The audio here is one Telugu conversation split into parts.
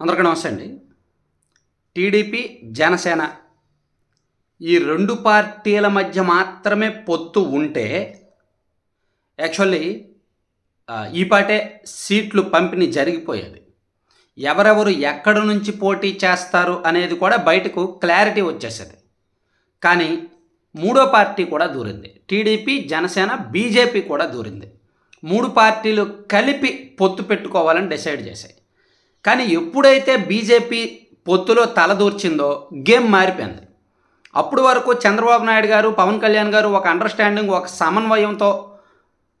అందరికీ నమస్తే అండి. టీడీపీ జనసేన ఈ రెండు పార్టీల మధ్య మాత్రమే పొత్తు ఉంటే యాక్చువల్లీ ఈ పాటే సీట్లు పంపిణీ జరిగిపోయేది. ఎవరెవరు ఎక్కడ నుంచి పోటీ చేస్తారు అనేది కూడా బయటకు క్లారిటీ వచ్చేసేది. కానీ మూడో పార్టీ కూడా దూరింది. టీడీపీ జనసేన బీజేపీ కూడా దూరింది. మూడు పార్టీలు కలిపి పొత్తు పెట్టుకోవాలని డిసైడ్ చేశాయి. కానీ ఎప్పుడైతే బీజేపీ పొత్తులో తలదూర్చిందో గేమ్ మారిపోయింది. అప్పుడు వరకు చంద్రబాబు నాయుడు గారు పవన్ కళ్యాణ్ గారు ఒక అండర్స్టాండింగ్ ఒక సమన్వయంతో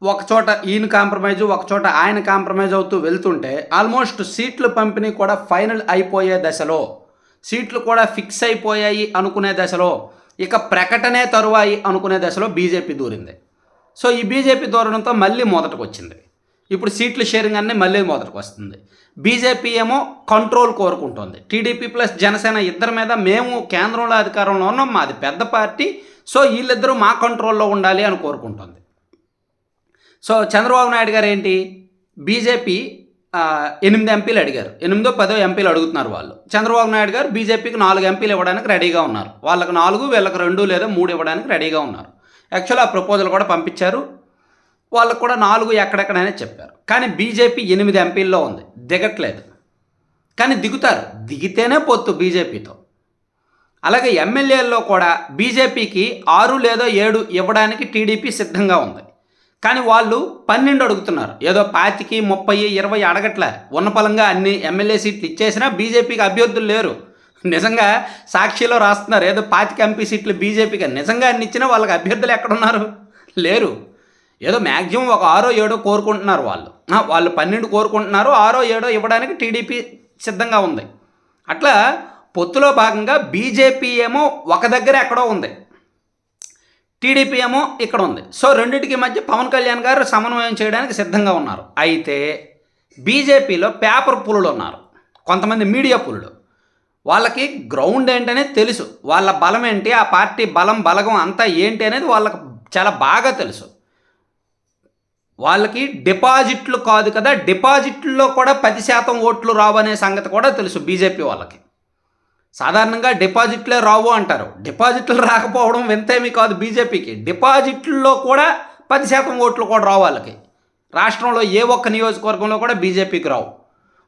ఒక చోట ఈయన కాంప్రమైజ్ ఒక చోట ఆయన కాంప్రమైజ్ అవుతూ వెళ్తుంటే ఆల్మోస్ట్ సీట్లు పంపిణీ కూడా ఫైనల్ అయిపోయే దశలో సీట్లు కూడా ఫిక్స్ అయిపోయాయి అనుకునే దశలో ఇక ప్రకటనే తరువాయి అనుకునే దశలో బీజేపీ దూరింది. సో ఈ బీజేపీ దూరడంతో మళ్ళీ మొదటకు వచ్చింది ఇప్పుడు సీట్ల షేరింగ్ అన్నీ మళ్ళీ మొదటికి వస్తుంది. బీజేపీ ఏమో కంట్రోల్ కోరుకుంటుంది. టీడీపీ ప్లస్ జనసేన ఇద్దరి మీద మేము కేంద్రంలో అధికారంలో ఉన్నాం మాది పెద్ద పార్టీ సో వీళ్ళిద్దరూ మా కంట్రోల్లో ఉండాలి అని కోరుకుంటుంది. సో చంద్రబాబు నాయుడు గారు ఏంటి? బీజేపీ ఎనిమిది ఎంపీలు అడిగారు. ఎనిమిదో పదో ఎంపీలు అడుగుతున్నారు వాళ్ళు. చంద్రబాబు నాయుడు గారు బీజేపీకి నాలుగు ఎంపీలు ఇవ్వడానికి రెడీగా ఉన్నారు. వాళ్ళకి నాలుగు వీళ్ళకి రెండు లేదా మూడు ఇవ్వడానికి రెడీగా ఉన్నారు. యాక్చువల్ ఆ ప్రపోజల్ కూడా పంపించారు. వాళ్ళకు కూడా నాలుగు ఎక్కడెక్కడనే చెప్పారు. కానీ బీజేపీ ఎనిమిది ఎంపీల్లో ఉంది. దిగట్లేదు. కానీ దిగుతారు. దిగితేనే పొత్తు బీజేపీతో. అలాగే ఎమ్మెల్యేల్లో కూడా బీజేపీకి ఆరు లేదా ఏడు ఇవ్వడానికి టీడీపీ సిద్ధంగా ఉంది. కానీ వాళ్ళు పన్నెండు అడుగుతున్నారు. ఏదో పాతికి ముప్పై ఇరవై అడగట్లే. ఉన్న పలంగా అన్ని ఎమ్మెల్యే సీట్లు ఇచ్చేసినా బీజేపీకి అభ్యర్థులు లేరు. నిజంగా సాక్షిలో రాస్తున్నారు. ఏదో పాతిక ఎంపీ సీట్లు బీజేపీకి. నిజంగా అన్ని ఇచ్చినా వాళ్ళకి అభ్యర్థులు ఎక్కడున్నారు? లేరు. ఏదో మ్యాక్సిమం ఒక ఆరో ఏడో కోరుకుంటున్నారు వాళ్ళు. వాళ్ళు పన్నెండు కోరుకుంటున్నారు ఆరో ఏడో ఇవ్వడానికి టీడీపీ సిద్ధంగా ఉంది. అట్లా పొత్తులో భాగంగా బీజేపీ ఏమో ఒక దగ్గర ఎక్కడో ఉంది. టీడీపీ ఏమో ఇక్కడ ఉంది. సో రెండింటికి మధ్య పవన్ కళ్యాణ్ గారు సమన్వయం చేయడానికి సిద్ధంగా ఉన్నారు. అయితే బీజేపీలో పేపర్ పులులు ఉన్నారు. కొంతమంది మీడియా పులులు. వాళ్ళకి గ్రౌండ్ ఏంటనే తెలుసు. వాళ్ళ బలం ఏంటి? ఆ పార్టీ బలం బలగం అంతా ఏంటి అనేది వాళ్ళకి చాలా బాగా తెలుసు. వాళ్ళకి డిపాజిట్లు కాదు కదా డిపాజిట్లో కూడా పది శాతం ఓట్లు రావు అనే సంగతి కూడా తెలుసు బీజేపీ వాళ్ళకి. సాధారణంగా డిపాజిట్లే రావు అంటారు. డిపాజిట్లు రాకపోవడం వింతేమీ కాదు బీజేపీకి. డిపాజిట్లో కూడా పది శాతం ఓట్లు కూడా రావు వాళ్ళకి. రాష్ట్రంలో ఏ ఒక్క నియోజకవర్గంలో కూడా బీజేపీకి రావు.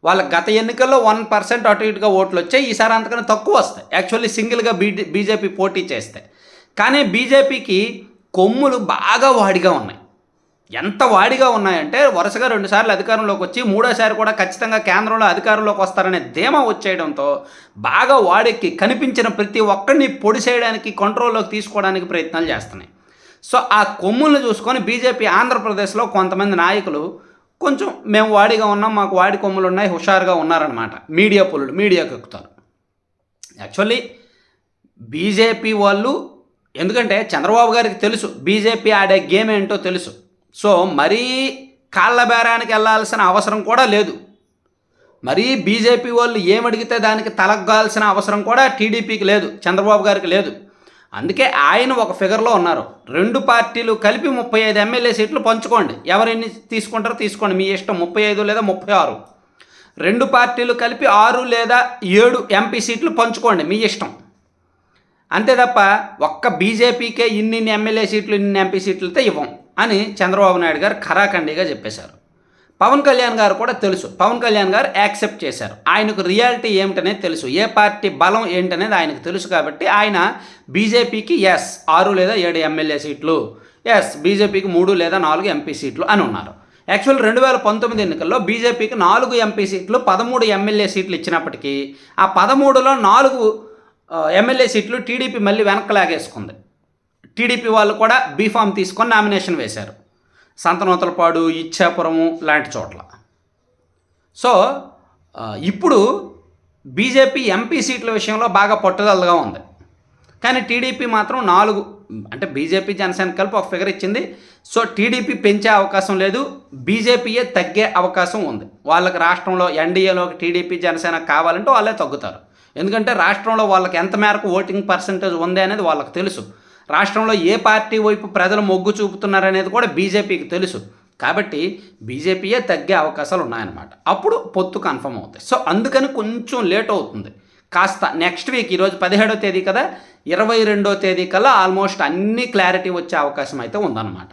వాళ్ళ గత ఎన్నికల్లో వన్ పర్సెంట్ అటు ఇటుగా ఓట్లు వచ్చాయి ఈసారి అంతకన్నా తక్కువ వస్తాయి. యాక్చువల్లీ సింగిల్గా బీ బీజేపీ పోటీ చేస్తే. కానీ బీజేపీకి కొమ్ములు బాగా వాడిగా ఉన్నాయి. ఎంత వాడిగా ఉన్నాయంటే వరుసగా రెండుసార్లు అధికారంలోకి వచ్చి మూడోసారి కూడా ఖచ్చితంగా కేంద్రంలో అధికారంలోకి వస్తారనే ధీమా వచ్చేయడంతో బాగా వాడెక్కి కనిపించిన ప్రతి ఒక్కరిని పొడి చేయడానికి కంట్రోల్లోకి తీసుకోవడానికి ప్రయత్నాలు చేస్తున్నాయి. సో ఆ కొమ్ములను చూసుకొని బీజేపీ ఆంధ్రప్రదేశ్లో కొంతమంది నాయకులు కొంచెం మేము వాడిగా ఉన్నాం మాకు వాడి కొమ్ములు ఉన్నాయి హుషారుగా ఉన్నారనమాట మీడియా పుల్లుడు మీడియాకి ఎక్కుతారు యాక్చువల్లీ బీజేపీ వాళ్ళు ఎందుకంటే చంద్రబాబు గారికి తెలుసు బీజేపీ ఆడే గేమ్ ఏంటో తెలుసు. సో మరీ కాళ్ళ బేరానికి వెళ్ళాల్సిన అవసరం కూడా లేదు. మరీ బీజేపీ వాళ్ళు ఏమడిగితే దానికి తలగ్గాల్సిన అవసరం కూడా టీడీపీకి లేదు చంద్రబాబు గారికి లేదు. అందుకే ఆయన ఒక ఫిగర్లో ఉన్నారు. రెండు పార్టీలు కలిపి ముప్పై ఐదు ఎమ్మెల్యే సీట్లు పంచుకోండి. ఎవరెన్ని తీసుకుంటారో తీసుకోండి. మీ ఇష్టం ముప్పై ఐదు లేదా ముప్పై ఆరు. రెండు పార్టీలు కలిపి ఆరు లేదా ఏడు ఎంపీ సీట్లు పంచుకోండి. మీ ఇష్టం. అంతే తప్ప ఒక్క బీజేపీకే ఇన్ని ఎమ్మెల్యే సీట్లు ఇన్ని ఎంపీ సీట్లతో ఇవ్వం. అని చంద్రబాబు నాయుడు గారు ఖరాఖండిగా చెప్పేశారు. పవన్ కళ్యాణ్ గారు కూడా తెలుసు. పవన్ కళ్యాణ్ గారు యాక్సెప్ట్ చేశారు. ఆయనకు రియాలిటీ ఏమిటనేది తెలుసు. ఏ పార్టీ బలం ఏంటనేది ఆయనకు తెలుసు కాబట్టి ఆయన బీజేపీకి ఎస్ ఆరు లేదా ఏడు ఎమ్మెల్యే సీట్లు ఎస్ బీజేపీకి మూడు లేదా నాలుగు ఎంపీ సీట్లు అని ఉన్నారు. యాక్చువల్ రెండు వేల పంతొమ్మిది ఎన్నికల్లో బీజేపీకి నాలుగు ఎంపీ సీట్లు పదమూడు ఎమ్మెల్యే సీట్లు ఇచ్చినప్పటికీ ఆ పదమూడులో నాలుగు ఎమ్మెల్యే సీట్లు టీడీపీ మళ్ళీ వెనక్కి లాగేసుకుంది. టీడీపీ వాళ్ళు కూడా బీఫామ్ తీసుకొని నామినేషన్ వేశారు. సంతనోతలపాడు ఇచ్చాపురము లాంటి చోట్ల. సో ఇప్పుడు బీజేపీ ఎంపీ సీట్ల విషయంలో బాగా పట్టుదలగా ఉంది. కానీ టీడీపీ మాత్రం నాలుగు అంటే బీజేపీ జనసేన కలిపి ఒక ఫిగర్ ఇచ్చింది. సో టీడీపీ పెంచే అవకాశం లేదు బీజేపీయే తగ్గే అవకాశం ఉంది. వాళ్ళకి రాష్ట్రంలో ఎన్డీఏలోకి టీడీపీ జనసేన కావాలంటే వాళ్ళే తగ్గుతారు. ఎందుకంటే రాష్ట్రంలో వాళ్ళకి ఎంత మేరకు ఓటింగ్ పర్సంటేజ్ ఉంది అనేది వాళ్ళకి తెలుసు. రాష్ట్రంలో ఏ పార్టీ వైపు ప్రజలు మొగ్గు చూపుతున్నారనేది కూడా బీజేపీకి తెలుసు. కాబట్టి బీజేపీయే తగ్గే అవకాశాలు ఉన్నాయన్నమాట. అప్పుడు పొత్తు కన్ఫర్మ్ అవుతాయి. సో అందుకని కొంచెం లేట్ అవుతుంది. కాస్త నెక్స్ట్ వీక్ ఈరోజు పదిహేడో తేదీ కదా ఇరవై రెండో తేదీ కల్లా ఆల్మోస్ట్ అన్ని క్లారిటీ వచ్చే అవకాశం అయితే ఉందన్నమాట.